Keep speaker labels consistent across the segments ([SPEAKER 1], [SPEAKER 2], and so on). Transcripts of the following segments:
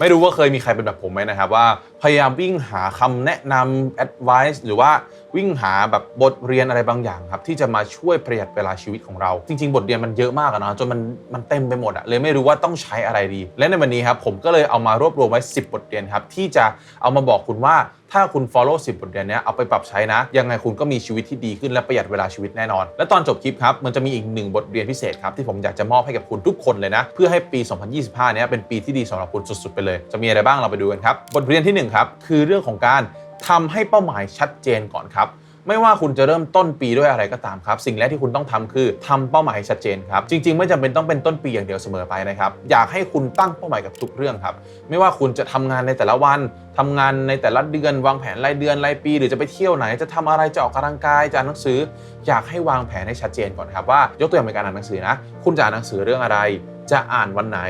[SPEAKER 1] ไม่รู้ว่าเคยมีใครเป็นแบบผมไหมนะครับว่าพยายามวิ่งหาคำแนะนำ advice หรือว่าวิ่งหาแบบบทเรียนอะไรบางอย่างครับที่จะมาช่วยประหยัดเวลาชีวิตของเรา จริง ๆ บทเรียนมันเยอะมากอะนะจนมันมันเต็มไปหมดอะเลยไม่รู้ว่าต้องใช้อะไรดี และในวันนี้ครับผมก็เลยเอามารวบรวมไว้ 10 บทเรียนครับที่จะเอามาบอกคุณว่าถ้าคุณ follow 10 บทเรียนนี้เอาไปปรับใช้นะ ยังไงคุณก็มีชีวิตที่ดีขึ้นและประหยัดเวลาชีวิตแน่นอน และตอนจบคลิปครับ มันจะมีอีกหนึ่งบทเรียนพิเศษครับ ที่ผมอยากจะมอบให้กับคุณทุกคนเลยนะ เพื่อให้ปี 2025เนี้ยเป็นปีที่ดีสำหรับคุณสุดๆ ไปเลย จะมีอะไรบ้างเราไปดูกันครับ บทเรียนที่หนึ่งครับคือเรื่องของการ ทำให้เป้าหมายชัดเจนก่อนครับไม่ว่าคุณจะเริ่มต้นปีด้วยอะไรก็ตามครับ สิ่งแรกที่คุณต้องทำคือทำเป้าหมายให้ชัดเจนครับ จริง ๆ ไม่จำเป็นต้องเป็นต้นปีอย่างเดียวเสมอไปนะครับ อยากให้คุณตั้งเป้าหมายกับทุกเรื่องครับ ไม่ว่าคุณจะทำงานในแต่ละวันทำงานในแต่ละเดือน วางแผนรายเดือนรายปี หรือจะไปเที่ยวไหน จะทำอะไรจะออกกำลังกายจะอ่านหนังสือ อยากให้วางแผนให้ชัดเจนก่อนครับว่ายกตัวอย่างเป็นการอ่านหนังสือนะ คุณจะอ่านหนังสือเรื่องอะไร จะอ่านวันไหน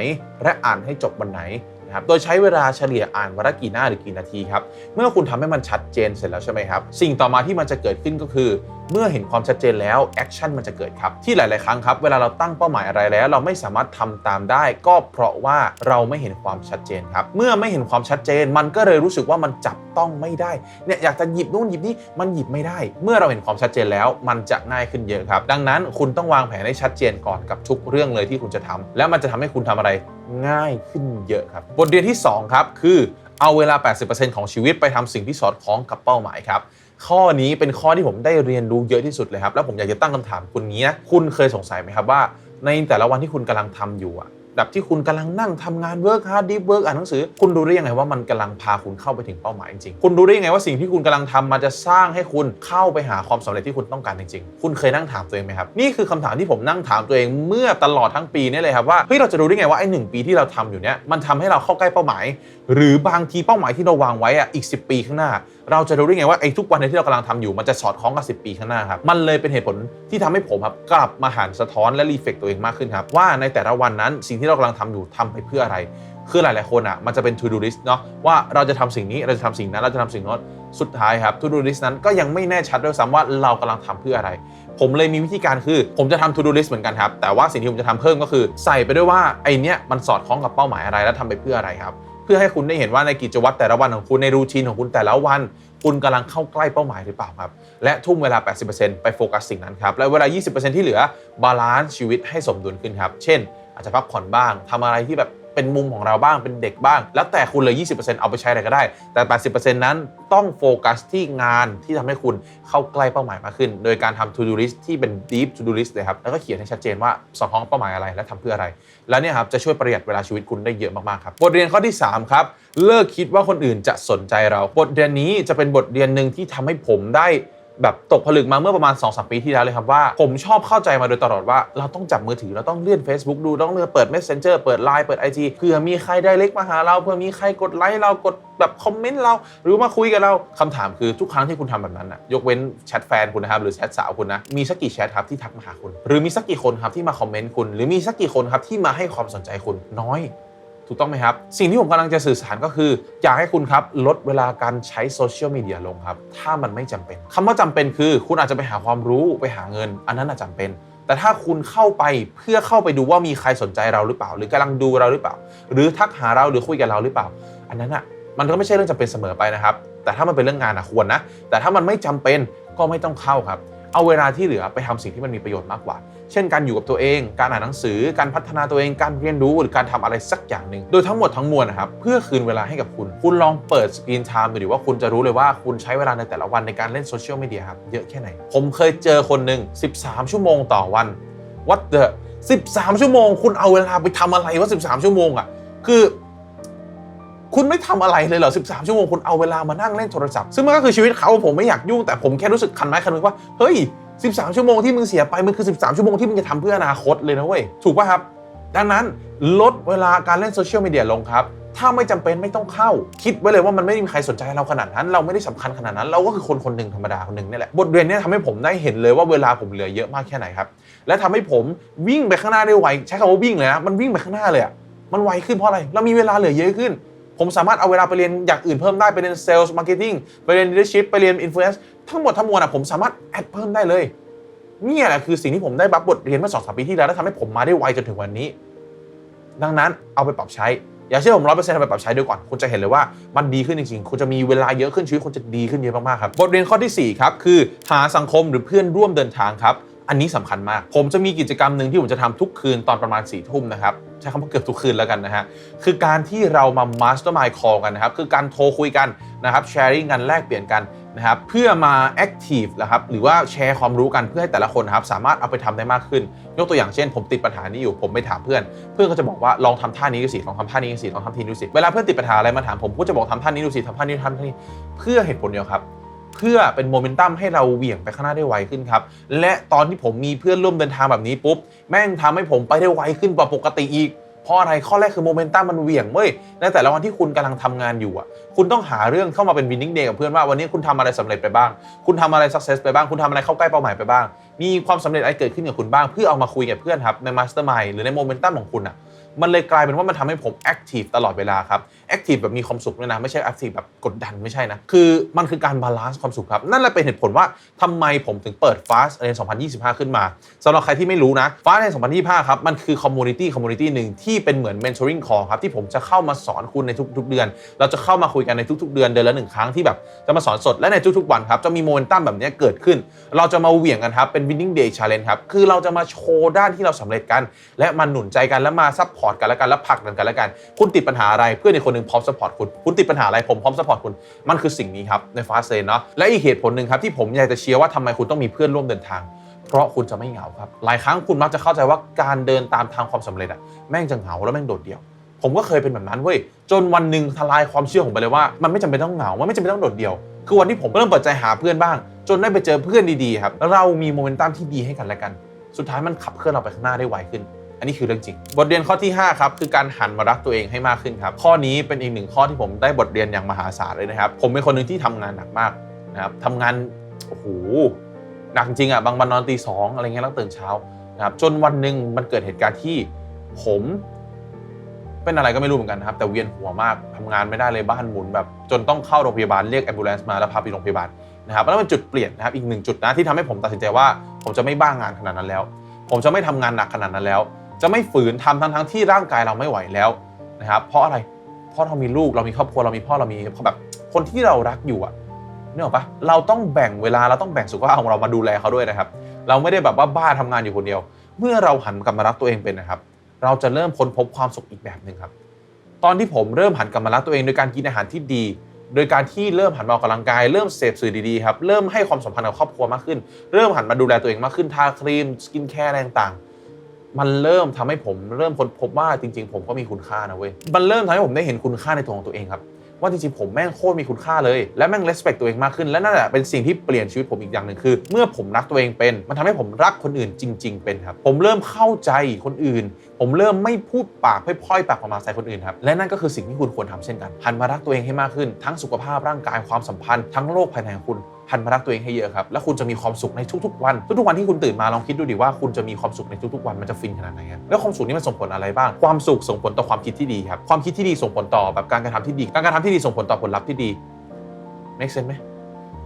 [SPEAKER 1] และอ่านให้จบวันไหน นะครับโดยใช้เวลาเฉลี่ยอ่านวันละกี่หน้าหรือกี่นาทีครับเมื่อคุณทำให้มันชัดเจนเสร็จแล้วใช่ไหมครับสิ่งต่อมาที่มันจะเกิดขึ้นก็คือ เมื่อเห็นความชัดเจนแล้วแอคชั่นมันจะเกิดครับ ที่หลาย ๆ ครั้งครับ เวลาเราตั้งเป้าหมายอะไรแล้ว เราไม่สามารถทำตามได้ ก็เพราะว่าเราไม่เห็นความชัดเจนครับ เมื่อไม่เห็นความชัดเจน มันก็เลยรู้สึกว่ามันจับต้องไม่ได้เนี่ยอยากจะหยิบนู่นหยิบนี่มันหยิบไม่ได้ เมื่อเราเห็นความชัดเจนแล้ว มันจะง่ายขึ้นเยอะครับ ดังนั้นคุณต้องวางแผนให้ชัดเจนก่อนกับทุกเรื่องเลยที่คุณจะทำแล้วมันจะทำให้คุณทำอะไรง่ายขึ้นเยอะครับ บทเรียนที่สองครับ คือเอาเวลา 80%ของชีวิตไปทำสิ่งที่สอดคล้องกับเป้าหมายครับ ข้อนี้เป็นข้อที่ผมได้เรียนรู้เยอะที่สุดเลยครับ แล้วผมอยากจะตั้งคำถามคุณงี้นะคุณเคยสงสัยไหมครับว่า ในแต่ละวันที่คุณกำลังทำอยู่อะแบบที่คุณกำลังนั่งทำงาน work hard deep work อ่านหนังสือ คุณรู้ได้ยังไงว่ามันกำลังพาคุณเข้าไปถึงเป้าหมายจริงๆ คุณรู้ได้ยังไงว่าสิ่งที่คุณกำลังทำมันจะสร้างให้คุณเข้าไปหาความสำเร็จที่คุณต้องการจริงๆ คุณเคยนั่งถามตัวเองไหมครับ นี่คือคำถามที่ผมนั่งถามตัวเองเมื่อตลอดทั้งปีนี่เลยครับว่าเฮ้ยเราจะรู้ได้ไงว่าไอ้หปีที่เราทำอยู่เนี้ยมันทำให้เราเข้าใกล้เป้าหมาย หรือบางทีเป้าหมายที่เราวางไว้อะอีก 10 ปีข้างหน้า เราจะรู้ได้ไงว่าไอ้ทุกวันที่เรากำลังทำอยู่มันจะสอดคล้องกับ 10 ปีข้างหน้าครับ มันเลยเป็นเหตุผลที่ทำให้ผมครับกลับมาหันสะท้อนและรีเฟกตัวเองมากขึ้นครับ ว่าในแต่ละวันนั้นสิ่งที่เรากำลังทำอยู่ทำไปเพื่ออะไร คือหลาย ๆ คนอะมันจะเป็น to do list เนาะว่าเราจะทำสิ่งนี้เราจะทำสิ่งนั้นเราจะทำสิ่งนั้นสุดท้ายครับ to do list นั้นก็ยังไม่แน่ชัดด้วยซ้ำว่าเรากำลังทำเพื่ออะไร ผมเลยมีวิธีการคือผมจะทำ to do list เหมือนกันครับแต่ว่าสิ่งที่ผมจะทำเพิ่มก็คือ ใส่ไปด้วยว่าไอเนี้ยมันสอดคล้องกับเป้าหมายอะไรและทำไปเพื่ออะไรครับ พื่อให้คุณได้เห็นว่าในกิจวัตรแต่ละวันของคุณในรูทีนของคุณแต่ละวัน คุณกำลังเข้าใกล้เป้าหมายหรือเปล่าครับ และทุ่มเวลา 80%ไปโฟกัสสิ่งนั้นครับ และเวลา 20%ที่เหลือบาลานซ์ชีวิตให้สมดุลขึ้นครับ เช่น อาจจะพักผ่อนบ้างทำอะไรที่แบบ เป็นมุมของเราบ้างเป็นเด็กบ้าง แล้วแต่คุณเลย 20%เอาไปใช้อะไรก็ได้ แต่ 80%นั้นต้องโฟกัสที่งานที่ทำให้คุณเข้าใกล้เป้าหมายมากขึ้น โดยการทำ to do list ที่เป็น deep to do list เลยครับแล้วก็เขียนให้ชัดเจนว่าสอดคล้องเป้าหมายอะไรและทำเพื่ออะไร แล้วเนี่ยครับจะช่วยประหยัดเวลาชีวิตคุณได้เยอะมากๆครับบทเรียนข้อที่3ครับเลิกคิดว่าคนอื่นจะสนใจเราบทเรียนนี้จะเป็นบทเรียนหนึ่งที่ทำให้ผมได้ แบบตกผลึกมาเมื่อประมาณ2-3ปีที่แล้วเลยครับว่า ผมชอบเข้าใจมาโดยตลอดว่า เราต้องจับมือถือเราต้องเลื่อน Facebook ดูต้องเลื่อนเปิด Messenger เปิด Line เปิด IG เผื่อมีใครได้เล็กมาหาเราเผื่อมีใครกดไลค์เรากดแบบคอมเมนต์เราหรือมาคุยกับเราคำถามคือทุกครั้งที่คุณทำแบบนั้นอะยกเว้นแชทแฟนคุณนะครับหรือแชทสาวคุณนะมีสักกี่แชทครับที่ทักมาหาคุณ หรือมีสักกี่คนครับที่มาคอมเมนต์คุณ หรือมีสักกี่คนครับที่มาให้ความสนใจคุณน้อย ถูกต้องไหมครับ สิ่งที่ผมกำลังจะสื่อสารก็คือ อยากให้คุณครับ ลดเวลาการใช้โซเชียลมีเดียลงครับ ถ้ามันไม่จำเป็นคำว่าจำเป็นคือ คุณอาจจะไปหาความรู้ไปหาเงิน อันนั้นอาจจำเป็น แต่ถ้าคุณเข้าไปเพื่อเข้าไปดูว่ามีใครสนใจเราหรือเปล่า หรือกำลังดูเราหรือเปล่า หรือทักหาเราหรือคุยกับเราหรือเปล่า อันนั้นอะมันก็ไม่ใช่เรื่องจำเป็นเสมอไปนะครับ แต่ถ้ามันเป็นเรื่องงานอะควรนะ แต่ถ้ามันไม่จำเป็นก็ไม่ต้องเข้าครับ เอาเวลาที่เหลือไปทำสิ่งที่มันมีประโยชน์มากกว่า เช่นการอยู่กับตัวเอง การอ่านหนังสือ การพัฒนาตัวเอง การเรียนรู้หรือการทำอะไรสักอย่างหนึ่ง โดยทั้งหมดทั้งมวลนะครับ เพื่อคืนเวลาให้กับคุณ คุณลองเปิดสกรีนไทม์ดูดิว่าคุณจะรู้เลยว่าคุณใช้เวลาในแต่ละวันในการเล่นโซเชียลมีเดียครับเยอะแค่ไหน ผมเคยเจอคนหนึ่ง13 ชั่วโมงต่อวัน what the 13 ชั่วโมง คุณเอาเวลาไปทำอะไรว่า 13 ชั่วโมงอะคือคุณไม่ทำอะไรเลยเหรอ 13 ชั่วโมง คุณเอาเวลามานั่งเล่นโทรศัพท์ ซึ่งมันก็คือชีวิตเขาผมไม่อยากยุ่ง แต่ผมแค่รู้สึกคันไม้คันมือว่า เฮ้ย 13 ชั่วโมงที่มึงเสียไปมันคือ 13 ชั่วโมงที่มึงจะทำเพื่ออนาคตเลยนะเว้ย ถูกป่ะครับ ดังนั้นลดเวลาการเล่นโซเชียลมีเดียลงครับ ถ้าไม่จำเป็นไม่ต้องเข้า คิดไว้เลยว่ามันไม่มีใครสนใจเราขนาดนั้น เราไม่ได้สำคัญขนาดนั้น เราก็คือคนคนหนึ่งธรรมดาคนหนึ่งนี่แหละ บทเรียนนี้ทำให้ผมได้เห็นเลยว่าเวลาผมเหลือเยอะมากแค่ไหนครับ และทำให้ผมวิ่งไปข้างหน้าได้ไว ใช้คำว่าวิ่งเลยนะ มันวิ่งไปข้างหน้าเลยอะมันไวขึ้นเพราะอะไร เรามีเวลาเหลือเยอะขึ้น ผมสามารถเอาเวลาไปเรียนอย่างอื่นเพิ่มได้ไปเรียนเซลล์มาร์เก็ตติ้งไปเรียน leadership ไปเรียน influence ทั้งหมดทั้งมวลอะผมสามารถแอดเพิ่มได้เลยนี่แหละคือสิ่งที่ผมได้รับบทเรียนเมื่อสองสามปีที่แล้วและทำให้ผมมาได้ไวจนถึงวันนี้ ดังนั้นเอาไปปรับใช้ อย่าเชื่อผมร้อยเปอร์เซ็นต์ไปปรับใช้ดูก่อนคุณจะเห็นเลยว่ามันดีขึ้นจริงๆ คุณจะมีเวลาเยอะขึ้นชีวิตคุณจะดีขึ้นเยอะมากๆครับบทเรียนข้อทีสี่4ครับคือหาสังคมหรือเพื่อนร่วมเดินทางครับ อันนี้สำคัญมาก ผมจะมีกิจกรรมหนึ่งที่ผมจะทำทุกคืนตอนประมาณ4ี่ทุ่มนะครับ ใช้คำว่าเกือบทุกคืนแล้วกันนะฮะ คือการที่เรามา mastermind call กันนะครับ คือการโทรคุยกันนะครับ sharing กันแลกเปลี่ยนกันนะครับ เพื่อมา active นะครับ หรือว่าแชร์ความรู้กันเพื่อให้แต่ละคนนะครับ สามารถเอาไปทำได้มากขึ้น ยกตัวอย่างเช่น ผมติดปัญหานี้อยู่ ผมไปถามเพื่อน เพื่อนก็จะบอกว่าลองทำท่านี้ดูสิ ลองทำท่านี้ดูสิ ลองทำทีนี้ดูสิ เวลาเพื่อนติดปัญหาอะไรมาถามผมก็จะบอกทำท่านี้ดูสิทำท่านี้ทำท่านี้ เพื่อเหตุผลเดียวครับ เพื่อเป็นโมเมนตัมให้เราเหวี่ยงไปข้างหน้าได้ไวขึ้นครับ และตอนที่ผมมีเพื่อนร่วมเดินทางแบบนี้ปุ๊บ แม่งทำให้ผมไปได้ไวขึ้นกว่าปกติอีกเพราะอะไรข้อแรกคือโมเมนตัมมันเหวี่ยงเว้ยในแต่ละวันที่คุณกำลังทำงานอยู่อะ คุณต้องหาเรื่องเข้ามาเป็นวินนิ่งเดย์กับเพื่อนว่าวันนี้คุณทำอะไรสำเร็จไปบ้าง คุณทำอะไรสักเซสไปบ้าง คุณทำอะไรเข้าใกล้เป้าหมายไปบ้าง มีความสำเร็จอะไรเกิดขึ้นกับคุณบ้าง เพื่อเอามาคุยกับเพื่อนครับในมาสเตอร์มายหรือในโมเมนตัมของคุณอะ มันเลยกลายเป็นว่ามันทำให้ผมแอคทีฟตลอดเวลาครับแอคทีฟแบบมีความสุขด้วยนะไม่ใช่แอคทีฟแบบกดดันไม่ใช่นะคือมันคือการบาลานซ์ความสุขครับ นั่นแหละเป็นเหตุผลว่าทำไมผมถึงเปิด Fast ใน 2025 ขึ้นมาสำหรับใครที่ไม่รู้นะ Fast ใน 2025 ครับมันคือคอมมูนิตี้คอมมูนิตี้หนึ่งที่เป็นเหมือน mentoring call ครับที่ผมจะเข้ามาสอนคุณในทุกๆเดือน เราจะเข้ามาคุยกันในทุกๆเดือนเดือนละหนึ่งครั้งที่แบบจะมาสอนสดและในทุกๆวันครับจะมีโมเมนตัมแบบนี้เกิดขึ้น เราจะมาเหวี่ยงกันครับเป็น winning day challenge ครับคือเราจะมาโชว์ด้านที่เราสำเร็จกัน และมาหนุนใจกันแล้วมาซัพพอร์ตกันและกันแล้วผลักดันกันและกัน คุณติดปัญหาอะไรเพื่อนอีกคนหนึ่งพร้อมซัพพอร์ตคุณ คุณติดปัญหาอะไรผมพร้อมซัพพอร์ตคุณ มันคือสิ่งนี้ครับในฟาสเซนเนาะ และอีกเหตุผลหนึ่งครับที่ผมอยากจะเชียร์ว่าทำไมคุณต้องมีเพื่อนร่วมเดินทาง เพราะคุณจะไม่เหงาครับ หลายครั้งคุณมักจะเข้าใจว่าการเดินตามทางความสำเร็จอะแม่งจะเหงาแล้วแม่งโดดเดี่ยวผมก็เคยเป็นแบบนั้นเว้ย จนวันหนึ่งทลายความเชื่อผมไปเลยว่า มันไม่จำเป็นต้องเหงา มันไม่จำเป็นต้องโดดเดี่ยว คือวันที่ผมเริ่มเปิดใจหาเพื่อนบ้าง จนได้ไปเจอเพื่อนดีๆครับ เรามีโมเมนตัมที่ดีให้กันและกัน สุดท้ายมันขับเคลื่อนเราไปข้างหน้าได้ไวขึ้น อันนี้คือเรื่องจริง บทเรียนข้อที่ 5 ครับ คือการหันมารักตัวเองให้มากขึ้นครับ ข้อนี้เป็นอีกหนึ่งข้อที่ผมได้บทเรียนอย่างมหาศาลเลยนะครับ ผมเป็นคนหนึ่งที่ทำงานหนักมากนะครับทำงานโอ้โหหนักจริงอะบางวันนอนตีสองอะไรเงี้ยแล้วตื่นเช้านะครับจนวันหนึ่งมันเกิดเหตุการณ์ที่ผม เป็นอะไรก็ไม่รู้เหมือนกันนะครับ แต่เวียนหัวมากทำงานไม่ได้เลยบ้านหมุนแบบจนต้องเข้าโรงพยาบาลเรียกแอมบูเลนซ์มาแล้วพาไปโรงพยาบาลนะครับแล้วมันจุดเปลี่ยนนะครับอีกหนึ่งจุดนะที่ทำให้ผมตัดสินใจว่า ผมจะไม่บ้างงานขนาดนั้นแล้ว ผมจะไม่ทำงานหนักขนาดนั้นแล้ว จะไม่ฝืนทำทั้งทั้งที่ร่างกายเราไม่ไหวแล้วนะครับเพราะอะไรเพราะเรามีลูกเรามีครอบครัวเรามีพ่อเรามีแบบคนที่เรารักอยู่อะนึกออปะเราต้องแบ่งเวลาเราต้องแบ่งสุขภาพของเรามาดูแลเขาด้วยนะครับ เราไม่ได้แบบว่าบ้าทำงานอยู่คนเดียว เมื่อเราหันกลับมารักตัวเองเป็นนะครับ เราจะเริ่มค้นพบความสุขอีกแบบหนึ่งครับ ตอนที่ผมเริ่มหันกลับมารักตัวเองโดยการกินอาหารที่ดี โดยการที่เริ่มหันมาออกกำลังกาย เริ่มเสพสื่อดีๆครับ เริ่มให้ความสัมพันธ์กับครอบครัวมากขึ้น เริ่มหันมาดูแลตัวเองมากขึ้น ทาครีม สกินแคร์อะไรต่างๆ มันเริ่มทำให้ผมเริ่มค้นพบว่าจริง ๆ ผมก็มีคุณค่านะเว้ย มันเริ่มทำให้ผมได้เห็นคุณค่าในตัวของตัวเองครับ ว่าจริงๆผมแม่งโคตรมีคุณค่าเลย และแม่ง respect ตัวเองมากขึ้น และนั่นแหละเป็นสิ่งที่เปลี่ยนชีวิตผมอีกอย่างหนึ่งคือ เมื่อผมรักตัวเองเป็น มันทำให้ผมรักคนอื่นจริง ๆ เป็นครับ ผมเริ่มเข้าใจคนอื่น ผมเริ่มไม่พูดปากพร่อยๆปากออกมาใส่คนอื่นครับ และนั่นก็คือสิ่งที่คุณควรทำเช่นกันหันมารักตัวเองให้มากขึ้น ทั้งสุขภาพร่างกายความสัมพันธ์ทั้งโลกภายในของคุณ หันมารักตัวเองให้เยอะครับ แล้วคุณจะมีความสุขในทุกๆวัน ทุกๆวันที่คุณตื่นมาลองคิดดูดิว่าคุณจะมีความสุขในทุกๆวันมันจะฟินขนาดไหนแล้วความสุขนี้มันส่งผลอะไรบ้าง ความสุขส่งผลต่อความคิดที่ดีครับ ความคิดที่ดีส่งผลต่อแบบการกระทำที่ดี การกระทำที่ดีส่งผลต่อผลลัพธ์ที่ดี make sense ไหม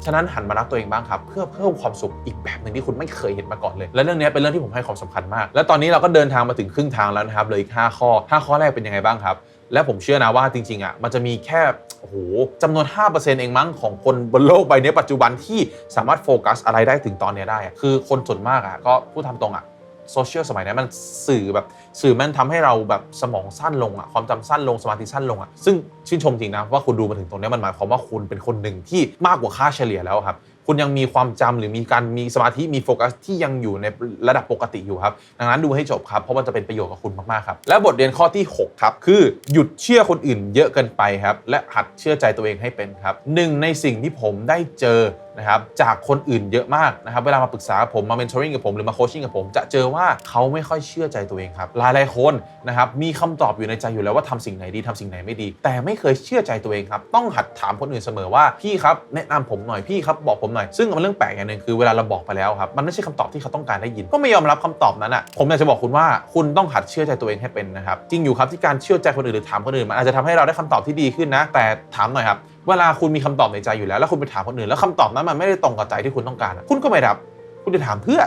[SPEAKER 1] ฉะนั้นหันมารักตัวเองบ้างครับ เพื่อเพิ่มความสุขอีกแบบหนึ่งที่คุณไม่เคยเห็นมาก่อนเลย และเรื่องนี้เป็นเรื่องที่ผมให้ความสำคัญมาก และตอนนี้เราก็เดินทางมาถึงครึ่งทางแล้วนะครับเลืออีก5ข้อ 5 ข้อแรกเป็นยังไงบ้างครับ และผมเชื่อนะว่าจริงๆอะมันจะมีแค่ โอ้โหจำนวน 5%เองมั้งของคนบนโลกใบนี้ปัจจุบันที่สามารถโฟกัสอะไรได้ถึงตอนนี้ได้ คือคนส่วนมากอะก็พูดทำตรงอะโซเชียลสมัยนี้มันสื่อแบบสื่อมันทำให้เราแบบสมองสั้นลงอะความจำสั้นลงสมาธิสั้นลงอะซึ่งชื่นชมจริงนะว่าคุณดูมาถึงตรงนี้มันหมายความว่าคุณเป็นคนหนึ่งที่มากกว่าค่าเฉลี่ยแล้วครับ คุณยังมีความจำหรือมีการมีสมาธิมีโฟกัสที่ยังอยู่ในระดับปกติอยู่ครับ ดังนั้นดูให้จบครับ เพราะมันจะเป็นประโยชน์กับคุณมาก ๆ ครับ และบทเรียนข้อที่ 6 ครับ คือหยุดเชื่อคนอื่นเยอะเกินไปครับ และหัดเชื่อใจตัวเองให้เป็นครับหนึ่งในสิ่งที่ผมได้เจอ นะครับจากคนอื่นเยอะมากนะครับเวลามาปรึกษาผมมาเมนทอริงกับผมหรือมาโคชชิ่งกับผม จะเจอว่าเขาไม่ค่อยเชื่อใจตัวเองครับหลายหลายคนนะครับมีคำตอบอยู่ในใจอยู่แล้วว่าทำสิ่งไหนดีทำสิ่งไหนไม่ดี แต่ไม่เคยเชื่อใจตัวเองครับต้องหัดถามคนอื่นเสมอว่าพี่ครับแนะนำผมหน่อยพี่ครับบอกผมหน่อยซึ่งมันเรื่องแปลกอย่างหนึ่งคือเวลาเราบอกไปแล้วครับมันไม่ใช่คำตอบที่เขาต้องการได้ยิน ก็ไม่ยอมรับคำตอบนั้นอะผมอยากจะบอกคุณว่าคุณต้องหัดเชื่อใจตัวเองให้เป็นนะครับจริงอยู่ครับที่การเชื่อใจคนอื่นหรือถามคนอื่นมันอาจจะทำให้เราได้คำตอบที่ดีขึ้นนะแต่ถามหน่อยครับ เวลาคุณมีคำตอบในใจอยู่แล้ว แล้วคุณไปถามคนอื่นแล้วคำตอบนั้นมันไม่ได้ตรงกับใจที่คุณต้องการอะคุณก็ไม่รับ คุณจะถามเพื่อ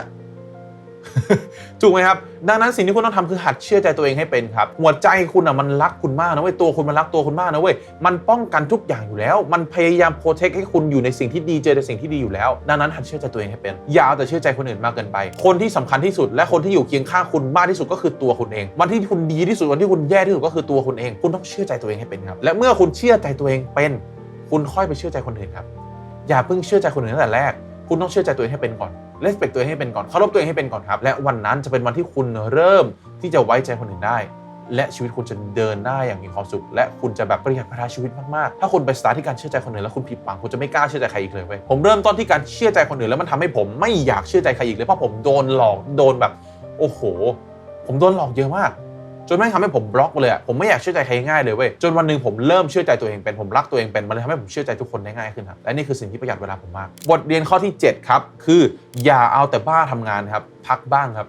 [SPEAKER 1] ถูกไหมครับ ดังนั้นสิ่งที่คุณต้องทำคือหัดเชื่อใจตัวเองให้เป็นครับ หัวใจคุณอะมันรักคุณมากนะเว้ยตัวคุณมันรักตัวคุณมากนะเว้ยมันป้องกันทุกอย่างอยู่แล้ว มันพยายามโปรเทคให้คุณอยู่ในสิ่งที่ดีเจอในสิ่งที่ดีอยู่แล้ว ดังนั้นหัดเชื่อใจตัวเองให้เป็น อย่าเอาแต่เชื่อใจคนอื่นมากเกินไป คนที่สำคัญที่สุด และคนที่อยู่เคียงข้างคุณมากที่สุดก็คือตัวคุณเอง วันที่คุณดีที่สุดวันที่คุณแย่ที่สุดก็คือตัวคุณเอง คุณต้องเชื่อใจตัวเองให้เป็นครับ และเมื่อคุณเชื่อใจตัวเองเป็น คุณค่อยไปเชื่อใจคนอื่นครับ อย่าเพิ่งเชื่อใจคนอื่นตั้งแต่แรก คุณต้องเชื่อใจตัวเองให้เป็นก่อนเลสเปกตัวเองให้เป็นก่อนเคารพตัวเองให้เป็นก่อนครับ และวันนั้นจะเป็นวันที่คุณเริ่มที่จะไว้ใจคนอื่นได้ และชีวิตคุณจะเดินได้อย่างมีความสุข และคุณจะแบบประหยัดเวลาชีวิตมากๆ ถ้าคุณไปสตาร์ทที่การเชื่อใจคนอื่นแล้วคุณผิดหวังคุณจะไม่กล้าเชื่อใจใครอีกเลยเว้ยผมเริ่มต้นที่การเชื่อใจคนอื่นแล้วมันทำให้ผมไม่อยากเชื่อใจใครอีกเลยเพราะผมโดนหลอกโดนแบบ โอ้โห ผมโดนหลอกเยอะมาก จนแม่งทำให้ผมบล็อกเลยอะผมไม่อยากเชื่อใจใครง่ายเลยเว้ยจนวันหนึ่งผมเริ่มเชื่อใจตัวเองเป็นผมรักตัวเองเป็นมันเลยทำให้ผมเชื่อใจทุกคนได้ง่ายขึ้นครับและนี่คือสิ่งที่ประหยัดเวลาผมมาก บทเรียนข้อที่ 7 ครับ คืออย่าเอาแต่บ้าทำงานครับพักบ้างครับ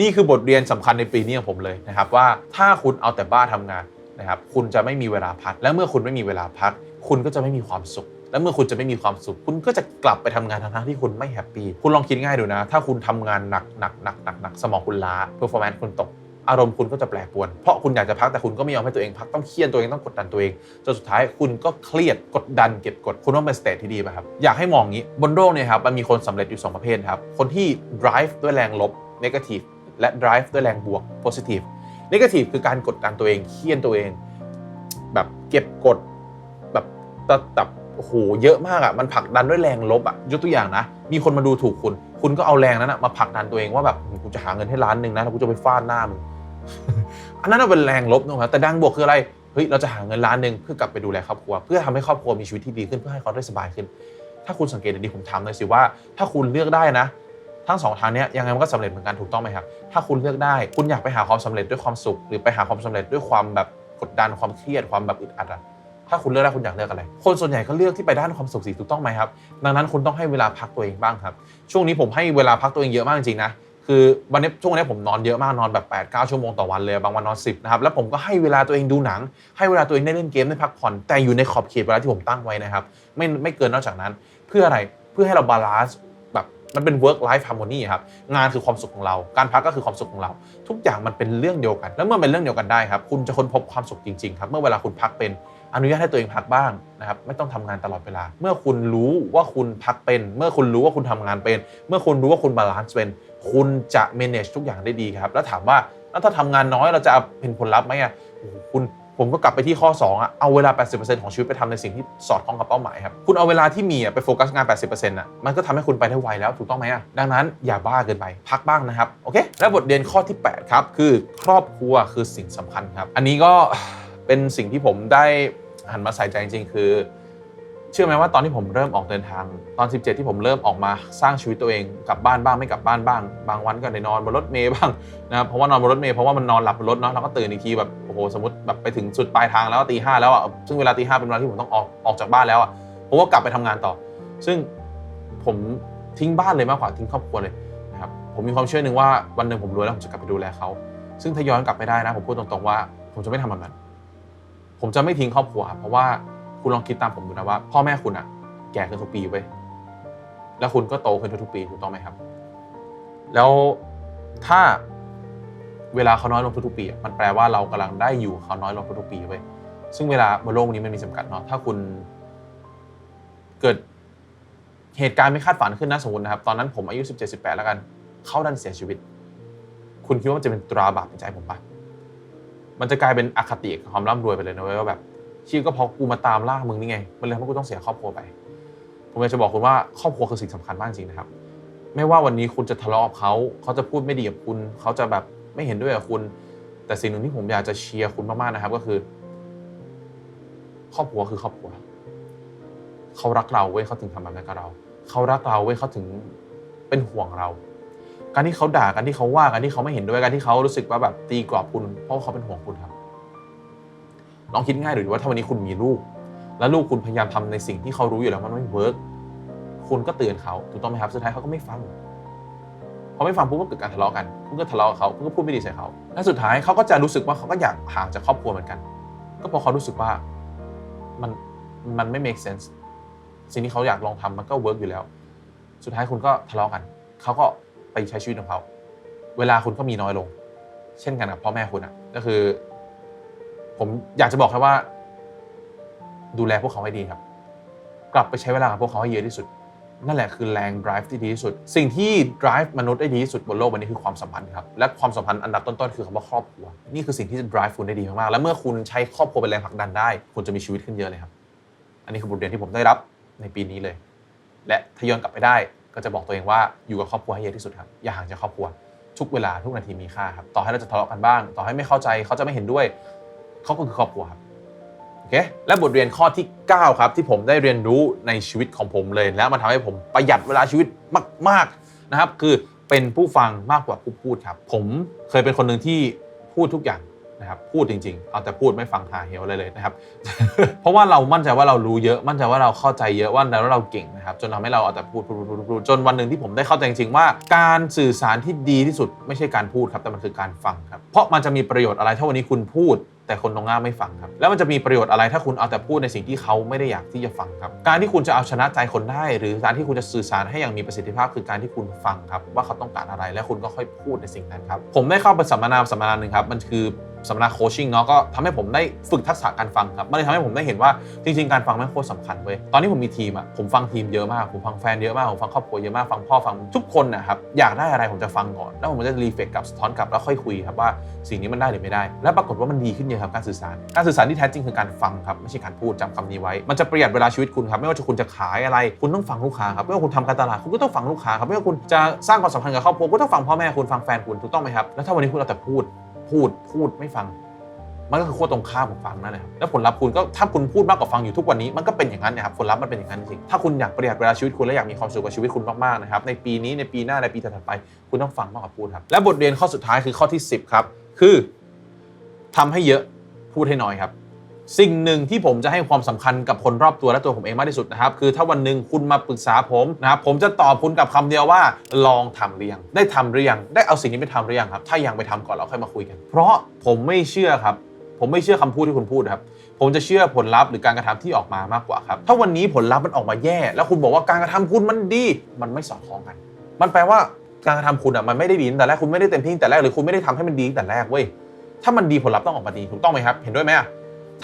[SPEAKER 1] นี่คือบทเรียนสำคัญในปีนี้ของผมเลยนะครับว่าถ้าคุณเอาแต่บ้าทำงานนะครับคุณจะไม่มีเวลาพัก และเมื่อคุณไม่มีเวลาพัก คุณก็จะไม่มีความสุขและเมื่อคุณจะไม่มีความสุข คุณก็จะกลับไปทำงานทั้งๆที่คุณไม่แฮปปี้ คุณลองคิดง่ายดูนะ ถ้าคุณทำงานหนักหนักหนักหนักหนักสมองคุณล้า performance คุณตก อารมณ์คุณก็จะแปรปรวน เพราะคุณอยากจะพักแต่คุณก็ไม่ยอมให้ตัวเองพักต้องเครียดตัวเองต้องกดดันตัวเองจนสุดท้ายคุณก็เครียดกดดันเก็บกดคุณต้องเป็นสเตทที่ดีป่ะครับอยากให้มองงี้บนโลกเนี่ยครับมันมีคนสำเร็จอยู่ 2 ประเภทครับคนที่ drive ด้วยแรงลบ negative และ drive ด้วยแรงบวก positive negative คือการกดดันตัวเองเครียดตัวเอง แบบเก็บกดแบบตะแบบโอ้โหเยอะมากอะมันผลักดันด้วยแรงลบอะยกตัวอย่างนะ มีคนมาดูถูกคุณ คุณก็เอาแรงนั้นอะมาผลักดันตัวเองว่าแบบกูจะหาเงินให้ล้านหนึ่งนะแล้วกูจะไปฟาดหน้ามึง อันนั้นเป็นแรงลบนะครับแต่ดังบวกคืออะไรเฮ้ยเราจะหาเงินล้านหนึ่งเพื่อกลับไปดูแลครอบครัว เพื่อทำให้ครอบครัวมีชีวิตที่ดีขึ้นเพื่อให้เขาได้สบายขึ้น ถ้าคุณสังเกตดีผมถามเลยสิว่า ถ้าคุณเลือกได้นะ ทั้งสองทางนี้ยังไงมันก็สำเร็จเหมือนกันถูกต้องไหมครับถ้าคุณเลือกได้ คุณอยากไปหาความสำเร็จด้วยความสุข หรือไปหาความสำเร็จด้วยความแบบกดดันความเครียดความแบบอึดอัดอะถ้าคุณเลือกได้คุณอยากเลือกอะไร คนส่วนใหญ่ก็เลือกที่ไปด้านความสุขสิถูกต้องไหมครับ ดังนั้นคุณต้องให้เวลาพักตัวเองบ้างครับ ช่วงนี้ผมให้เวลาพักตัวเองเยอะมากจริงๆนะ คือวันนี้ช่วงนี้ผมนอนเยอะมากนอนแบบ8 9ชั่วโมงต่อวันเลย บางวันนอน 10นะครับแล้วผมก็ให้เวลาตัวเองดูหนัง ให้เวลาตัวเองได้เล่นเกมได้พักผ่อน แต่อยู่ในขอบเขตเวลาที่ผมตั้งไว้นะครับ ไม่ไม่เกินนอกจากนั้น เพื่ออะไรเพื่อให้เราบาลานซ์แบบมันเป็น work life harmony ครับงานคือความสุขของเรา การพักก็คือความสุขของเรา ทุกอย่างมันเป็นเรื่องเดียวกัน แล้วเมื่อเป็นเรื่องเดียวกันได้ครับคุณจะค้นพบความสุขจริงๆครับเมื่อเวลาคุณพักเป็นอนุญาตให้ตัวเองพักบ้างนะครับไม่ต้องทำงานตลอดเวลา เมื่อคุณรู้ว่าคุณพักเป็น เมื่อคุณรู้ว่าคุณทำงานเป็น เมื่อคุณรู้ว่าคุณบาลานซ์เป็น คุณจะ manage ทุกอย่างได้ดีครับ แล้วถามว่าแล้วถ้าทำงานน้อยเราจะเห็นผลลัพธ์ไหมอะคุณผมก็กลับไปที่ข้อ 2อะเอาเวลา 80%ของชีวิตไปทำในสิ่งที่สอดคล้องกับเป้าหมายครับ คุณเอาเวลาที่มีอะไปโฟกัสงาน 80%อะมันก็ทำให้คุณไปได้ไวแล้วถูกต้องไหมอะดังนั้นอย่าบ้าเกินไป พักบ้างนะครับ โอเค และบทเรียนข้อที่ 8 ครับ คือครอบครัวคือสิ่งสำคัญครับ อันนี้ก็เป็นสิ่งที่ผมได้หันมาใส่ใจจริงๆ คือ ชื่อไหมว่าตอนที่ผมเริ่มออกเดินทาง ตอน 17 ที่ผมเริ่มออกมาสร้างชีวิตตัวเองกลับบ้านบ้างไม่กลับบ้านบ้าง บางวันก็ได้นอนบนรถเมย์บ้างนะครับเพราะว่านอนบนรถเมย์เพราะว่ามันนอนหลับบนรถเนาะแล้วก็ตื่นอีกทีแบบโอ้โหสมมติแบบไปถึงสุดปลายทางแล้วตีห้าแล้วอะซึ่งเวลาตีห้าเป็นเวลาที่ผมต้องออกออกจากบ้านแล้วอะผมก็กลับไปทำงานต่อ ซึ่งผมทิ้งบ้านเลยมากกว่าทิ้งครอบครัวเลยนะครับผมมีความเชื่อหนึ่งว่าวันหนึ่งผมรวยแล้วผมจะกลับไปดูแลเขาซึ่งถ้าย้อนกลับไปได้นะผมพูดตรงๆว่า ผมจะไม่ทำแบบนั้นผมจะไม่ทิ้งครอบครัวเพราะว่า คุณลองคิดตามผมดูนะว่า พ่อแม่คุณอะแก่ขึ้นทุกปีเว้ยแล้วคุณก็โตขึ้นทุกๆปีถูกต้องไหมครับ แล้วถ้าเวลาเขาน้อยลงทุกๆปี มันแปลว่าเรากำลังได้อยู่เขาน้อยลงทุกๆปีเว้ยซึ่งเวลาบนโลกนี้มันมีจำกัดเนาะถ้าคุณ เกิดเหตุการณ์ไม่คาดฝันขึ้นนะสมมตินะครับ ตอนนั้นผมอายุ 17 18 แล้วกัน เขาดันเสียชีวิต คุณคิดว่ามันจะเป็นตราบาปในใจผมปะมันจะกลายเป็นอคติความร่ำรวยไปเลยนะเว้ยว่าแบบ ชีวิตก็เพราะกูมาตามล่ามึงนี่ไง มันเลยทำให้กูต้องเสียครอบครัวไป ผมอยากจะบอกคุณว่าครอบครัวคือสิ่งสำคัญมากจริงนะครับ ไม่ว่าวันนี้คุณจะทะเลาะกับเขาเขาจะพูดไม่ดีกับคุณ เขาจะแบบไม่เห็นด้วยกับคุณ แต่สิ่งหนึ่งที่ผมอยากจะเชียร์คุณมากๆนะครับ ก็คือ ครอบครัวคือครอบครัว เขารักเราเว้ยเขาถึงทำแบบนั้นกับเรา เขารักเราเว้ยเขาถึงเป็นห่วงเรา การที่เขาด่ากันที่เขาว่ากันที่เขาไม่เห็นด้วยกันที่เขารู้สึกว่าแบบตีกรอบคุณ เพราะเขาเป็นห่วงคุณครับ ลองคิดง่ายดูว่าถ้าวันนี้คุณมีลูก แล้วลูกคุณพยายามทำในสิ่งที่เขารู้อยู่แล้วมันไม่เวิร์กคุณก็เตือนเขาถูกต้องไหมครับสุดท้ายเขาก็ไม่ฟังพอไม่ฟังปุ๊บก็เกิดการทะเลาะกันคุณก็ทะเลาะกับเขาคุณก็พูดไม่ดีใส่เขาและสุดท้ายเขาก็จะรู้สึกว่าเขาก็อยากห่างจากครอบครัวเหมือนกัน ก็พราะเขารู้สึกว่ามันมันไม่ make sense สิ่งที่เขาอยากลองทำมันก็เวิร์กอยู่แล้ว สุดท้ายคุณก็ทะเลาะกัน เขาก็ไปใช้ชีวิตของเขา เวลาคุณก็มีน้อยลง เช่นกันกับพ่อแม่คุณอะ ก็คือ ผมอยากจะบอกแค่ว่า ดูแลพวกเขาให้ดีครับ กลับไปใช้เวลากับพวกเขาให้เยอะที่สุด นั่นแหละคือแรง drive ที่ดีที่สุด สิ่งที่ drive มนุษย์ได้ดีที่สุดบนโลกวันนี้คือความสัมพันธ์ครับ และความสัมพันธ์อันดับต้นๆคือคำว่าครอบครัว นี่คือสิ่งที่จะ drive คุณได้ดีมากๆ และเมื่อคุณใช้ครอบครัวเป็นแรงผลักดันได้ คุณจะมีชีวิตขึ้นเยอะเลยครับ อันนี้คือบทเรียนที่ผมได้รับในปีนี้เลย และถ้าย้อนกลับไปได้ก็จะบอกตัวเองว่าอยู่กับครอบครัวให้เยอะที่สุดครับ อย่าห่างจากครอบครัว ทุกเวลาทุกนาทีมีค่าครับ ต่อให้เราจะทะเลาะกันบ้าง ต่อให้ไม่เข้าใจเขาจะไม่เห็นด้วย เขาก็คือครอบครัวครับโอเคและบทเรียนข้อที่ 9 ครับ ที่ผมได้เรียนรู้ในชีวิตของผมเลย แล้วมันทำให้ผมประหยัดเวลาชีวิตมาก ๆนะครับ คือเป็นผู้ฟังมากกว่าผู้พูดครับ ผมเคยเป็นคนหนึ่งที่พูดทุกอย่างนะครับพูดจริงๆ เอาแต่พูดไม่ฟังหาเหวอะไรเลยนะครับ เพราะว่าเรามั่นใจว่าเรารู้เยอะ มั่นใจว่าเราเข้าใจเยอะว่าแล้วเราเก่งนะครับ จนทำให้เราเอาแต่พูดพูดพูดพูดพูดจนวันหนึ่งที่ผมได้เข้าใจจริงๆว่า การสื่อสารที่ดีที่สุดไม่ใช่การพูดครับแต่มันคือการฟังครับ เพราะมันจะมีประโยชน์อะไรถ้าวันนี้คุณพูด แต่คนตรงหน้าไม่ฟังครับ แล้วมันจะมีประโยชน์อะไรถ้าคุณเอาแต่พูดในสิ่งที่เขาไม่ได้อยากที่จะฟังครับ การที่คุณจะเอาชนะใจคนได้ หรือการที่คุณจะสื่อสารให้อย่างมีประสิทธิภาพ คือการที่คุณฟังครับว่าเขาต้องการอะไร และคุณก็ค่อยพูดในสิ่งนั้นครับ ผมได้เข้าไปสัมมนาสัมมนาหนึ่งครับมันคือสัมมนาโคชชิ่งเนาะก็ทำให้ผมได้ฝึกทักษะการฟังครับมันเลยทำให้ผมได้เห็นว่าจริง ๆ การฟังม่งโคตรสำคัญเว้ยตอนนี้ผมมีทีมอะผมฟังทีมเยอะมาก ผมฟังแฟนเยอะมาก ผมฟังครอบครัวเยอะมาก ฟังพ่อฟังทุกคนนะครับอยากได้อะไรผมจะฟังก่อน แล้วผมจะรีเฟกกับสะท้อนกลับแล้วค่อยคุยครับว่าสิ่งนี้มันได้หรือไม่ได้ และปรากฏว่ามันดีขึ้นเยอะครับการสื่อสาร การสื่อสารที่แท้จริงคือการฟังครับไม่ใช่การพูดจำคำนี้ไว้ มันจะประหยัดเวลาชีวิตคุณครับไม่ว่าจะคุณจะขายอะไร คุณต้องฟังลูกค้าครับไม่ว่าคุณทำการตลาดคุณก็ต้องฟังลูกค้าครับไม่ว่าคุณจะสร้างความสัมพันธ์กับครอบครัวก็ต้องฟังพ่อแม่คุณฟังแฟนคุณถูกต้องไหมครับแล้วถ้าวันนี้คุณเอาแต่พูดพูดพูดไม่ฟังมันก็คือขั้วตรงข้ามของฟังนั่นแหละครับแล้วผลลัพธ์คุณก็ถ้าคุณพูดมากกว่าฟังอยู่ทุกวันนี้มันก็เป็นอย่างนั้นนะครับผลลัพธ์มันเป็นอย่างนั้นจริงถ้าคุณอยากประหยัดเวลาชีวิตคุณและอยากมีความสุขกับชีวิตคุณมากๆนะครับในปีนี้ในปีหน้าในปีถัดไป คุณต้องฟังมากกว่าพูดครับและบทเรียนข้อสุดท้ายคือข้อที่ 10 ครับ คือ ทำให้เยอะพูดให้น้อยครับ สิ่งหนึ่งที่ผมจะให้ความสำคัญกับคนรอบตัวและตัวผมเองมากที่สุดนะครับ คือถ้าวันหนึ่งคุณมาปรึกษาผมนะครับผมจะตอบคุณกับคำเดียวว่า ลองทำหรือยังได้ทำหรือยังได้เอาสิ่งนี้ไปทำหรือยังครับ ถ้ายังไปทำก่อนเราค่อยมาคุยกัน เพราะผมไม่เชื่อครับ ผมไม่เชื่อคำพูดที่คุณพูดครับผมจะเชื่อผลลัพธ์หรือการกระทำที่ออกมามากกว่าครับถ้าวันนี้ผลลัพธ์มันออกมาแย่ แล้วคุณบอกว่าการกระทำคุณมันดี มันไม่สอดคล้องกัน มันแปลว่าการกระทำคุณอะมันไม่ได้ดีแต่แรกคุณไม่ได้เต็มที่แต่แรกหรือคุณไม่ได้ทำให้มันดีแต่แรกเว้ย ถ้ามันดีผลลัพธ์ต้องออกมาดีถูกต้องไหมครับ เห็นด้วยไหมอะ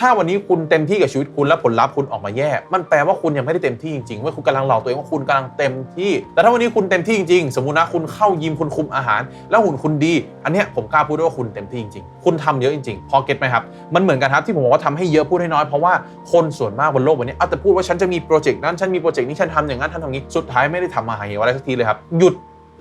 [SPEAKER 1] ถ้าวันนี้คุณเต็มที่กับชีวิตคุณแล้วผลลัพธ์คุณออกมาแย่ มันแปลว่าคุณยังไม่ได้เต็มที่จริงๆว่าคุณกำลังหลอกตัวเองว่าคุณกำลังเต็มที่ แต่ถ้าวันนี้คุณเต็มที่จริงๆ สมมุตินะคุณเข้ายิมคุณคุมอาหาร แล้วหุ่นคุณดี อันเนี้ยผมกล้าพูดด้ว่าคุณเต็มที่จริงๆ คุณทำเยอะจริงๆ พอเก็ตไหมครับ มันเหมือนกันครับที่ผมบอกว่าทำให้เยอะพูดให้น้อยเพราะว่าคนส่วนมากบนโลกวันนี้เอาแต่พูดว่าฉันจะมีโปรเจกต์นั้นฉันมีโปรเจกต์นี้ฉันทำอย่างนั้นทำอย่างนี้สุดท้ายไม่ได้ทำมาหาเหวอะไรสักทีเลยครับหยุด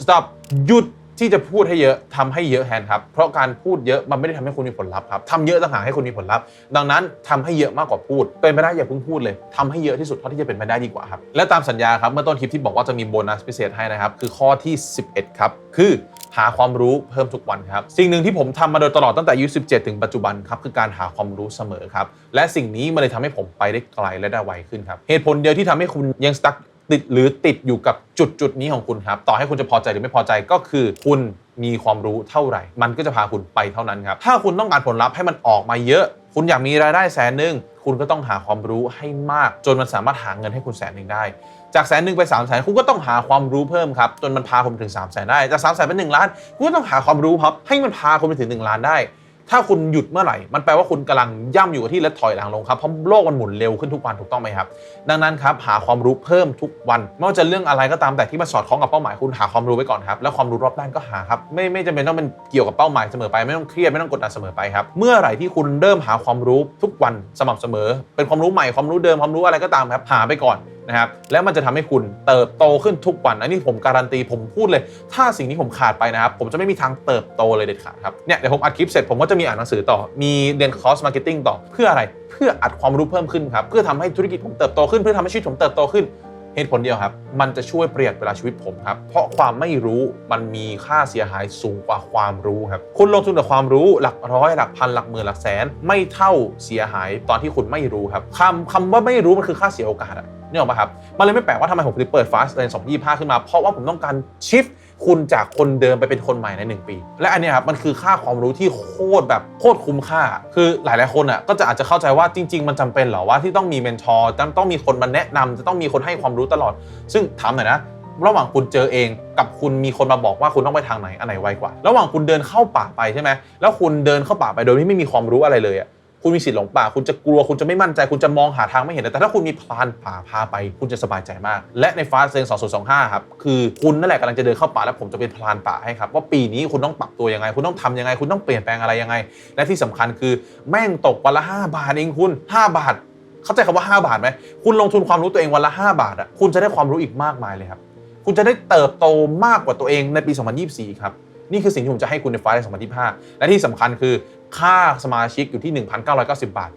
[SPEAKER 1] stop หยุด ที่จะพูดให้เยอะทำให้เยอะแทนครับ เพราะการพูดเยอะมันไม่ได้ทำให้คุณมีผลลัพธ์ครับทำเยอะต่างหากให้คุณมีผลลัพธ์ ดังนั้นทำให้เยอะมากกว่าพูด เป็นไปได้อย่าเพิ่งพูดเลยทำให้เยอะที่สุดเท่าที่จะเป็นไปได้ดีกว่าครับ และตามสัญญาครับเมื่อต้นคลิปที่บอกว่าจะมีโบนัสพิเศษให้นะครับ คือข้อที่ 11 ครับ คือหาความรู้เพิ่มทุกวันครับ สิ่งหนึ่งที่ผมทำมาโดยตลอดตั้งแต่อายุ 17 ถึงปัจจุบันครับ คือการหาความรู้เสมอครับ และสิ่งนี้มันเลยทำให้ผมไปได้ไกลและได้ไวขึ้นครับ เหตุผลเดียวที่ทำให้คุณยังสตั๊ก ติดหรือติดอยู่กับจุดจุดนี้ของคุณครับ ต่อให้คุณจะพอใจหรือไม่พอใจก็คือคุณมีความรู้เท่าไหร่ มันก็จะพาคุณไปเท่านั้นครับ ถ้าคุณต้องการผลลัพธ์ให้มันออกมาเยอะ คุณอยากมีรายได้แสนหนึ่งคุณก็ต้องหาความรู้ให้มาก จนมันสามารถหาเงินให้คุณแสนหนึ่งได้ จากแสนหนึ่งไป3ามแสนคุณก็ต้องหาความรู้เพิ่มครับ จนมันพาคุณไปถึง3ามแสนได้ จาก3ามแสนเป็น1ล้าน คุณก็ต้องหาความรู้ครับให้มันพาคุณไปถึง 1 ล้านได้ ถ้าคุณหยุดเมื่อไหร่ มันแปลว่าคุณกำลังย่ำอยู่กับที่และถอยหลังลงครับ เพราะโลกมันหมุนเร็วขึ้นทุกวันถูกต้องไหมครับ ดังนั้นครับหาความรู้เพิ่มทุกวัน ไม่ว่าจะเรื่องอะไรก็ตามแต่ที่มาสอดคล้องกับเป้าหมายคุณหาความรู้ไว้ก่อนครับ แล้วความรู้รอบด้านก็หาครับ ไม่ไม่จำเป็นต้องเป็นเกี่ยวกับเป้าหมายเสมอไป ไม่ต้องเครียดไม่ต้องกดดันเสมอไปครับ เมื่อไหร่ที่คุณเริ่มหาความรู้ทุกวันสม่ำเสมอ เป็นความรู้ใหม่ความรู้เดิมความรู้อะไรก็ตามครับ หาไปก่อน นะครับแล้วมันจะทำให้คุณเติบโตขึ้นทุกวันอันนี้ผมการันตีผมพูดเลย ถ้าสิ่งนี้ผมขาดไปนะครับผมจะไม่มีทางเติบโตเลยเด็ดขาดครับเนี่ยเดี๋ยวผมอัดคลิปเสร็จผมก็จะมีอ่านหนังสือต่อมีเรียนคอร์สมาร์เก็ตติ้งต่อเพื่ออะไร เพื่ออัดความรู้เพิ่มขึ้นครับเพื่อทำให้ธุรกิจผมเติบโตขึ้นเพื่อทำให้ชีวิตผมเติบโตขึ้น เหตุผลเดียวครับ มันจะช่วยเปลี่ยนเวลาชีวิตผมครับ เพราะความไม่รู้มันมีค่าเสียหายสูงกว่าความรู้ครับ คุณลงทุนกับความรู้หลักร้อยหลักพันหลักหมื่นหลักแสน ไม่เท่าเสียหายตอนที่คุณไม่รู้ครับคำคำว่าไม่รู้มันคือค่าเสียโอกาสอะนี่ออกมาครับ มันเลยไม่แปลกว่าทำไมผมถึงเปิด Fast Lane 225 ขึ้นมา เพราะว่าผมต้องการชิฟ คุณจากคนเดิมไปเป็นคนใหม่ใน 1 ปี และอันเนี้ยครับมันคือค่าความรู้ที่โคตรแบบโคตรคุ้มค่า คือหลายๆคนอะก็จะอาจจะเข้าใจว่าจริง ๆ มันจำเป็นเหรอว่าที่ต้องมีเมนทอร์ต้องมีคนมาแนะนำจะต้องมีคนให้ความรู้ตลอด ซึ่งถามหน่อยนะ ระหว่างคุณเจอเองกับคุณมีคนมาบอกว่าคุณต้องไปทางไหนอันไหนไวกว่า ระหว่างคุณเดินเข้าป่าไปใช่ไหมแล้วคุณเดินเข้าป่าไปโดยที่ไม่มีความรู้อะไรเลยอะ คุณมีสิทธิ์หลงป่า คุณจะกลัวคุณจะไม่มั่นใจ คุณจะมองหาทางไม่เห็น แต่ถ้าคุณมีพลานป่าพาไป คุณจะสบายใจมาก และในฟาสเซน2025ครับคือคุณนั่นแหละกำลังจะเดินเข้าป่า แล้วผมจะเป็นพลานป่าให้ครับว่าปีนี้คุณต้องปรับตัวยังไง คุณต้องทำยังไง คุณต้องเปลี่ยนแปลงอะไรยังไง และที่สำคัญคือแม่งตกวันละ5บาทเองคุณ 5 บาท เข้าใจคำว่า 5 บาทไหมคุณลงทุนความรู้ตัวเองวันละ 5 บาทอะคุณจะได้ความรู้อีกมากมายเลยครับคุณจะได้เติบโตมากกว่าตัวเองในปี 2024 ครับ นี่คือสิ่งที่ผมจะให้คุณในไฟล์ใน 2025 และที่สำคัญคือค่าสมาชิกอยู่ที่ 1,990 บาท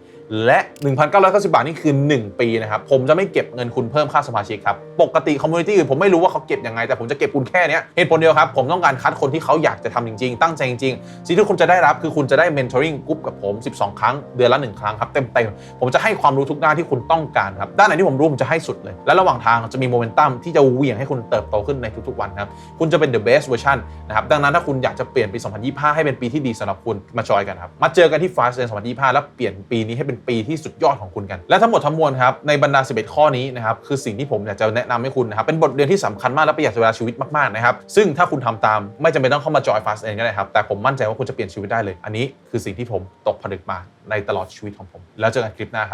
[SPEAKER 1] และ 1,990 บาทนี่คือ 1 ปีนะครับ ผมจะไม่เก็บเงินคุณเพิ่มค่าสมาชิกครับ ปกติคอมมูนิตี้อื่นผมไม่รู้ว่าเขาเก็บยังไง แต่ผมจะเก็บคุณแค่นี้เหตุผลเดียวครับ ผมต้องการคัดคนที่เขาอยากจะทำจริง ๆ ตั้งใจจริงๆ สิ่งที่คุณจะได้รับคือคุณจะได้ mentoring กลุ่มกับผม 12 ครั้ง เดือนละ 1 ครั้งครับ เต็มๆ ผมจะให้ความรู้ทุกด้านที่คุณต้องการครับ ด้านไหนที่ผมรู้ผมจะให้สุดเลย และระหว่างทางจะมีโมเมนตัมที่จะเหวี่ยงให้คุณเติบโตขึ้นในทุกๆวันครับ คุณจะเป็น the best version นะครับดังนั้นถ้าคุณอยากจะเปลี่ยนปี 2025 ให้เป็นปีที่ดีสำหรับคุณมาจอยกันครับมาเจอกันที่ Fast Lane 2025 แล้วเปลี่ยนปีนี้ให้เป็นปีที่สุดยอดของคุณกัน และทั้งหมดทั้งมวลครับในบรรดา 11 ข้อนี้นะครับคือสิ่งที่ผมอยากจะแนะนำให้คุณนะครับเป็นบทเรียนที่สำคัญมากและประหยัดเวลาชีวิตมากๆนะครับซึ่งถ้าคุณทำตามไม่จำเป็นต้องเข้ามาจอยฟาสเองก็ได้ครับแต่ผมมั่นใจว่าคุณจะเปลี่ยนชีวิตได้เลย อันนี้คือสิ่งที่ผมตกผลึกมาในตลอดชีวิตของผม แล้วเจอกันคลิปหน้าครับ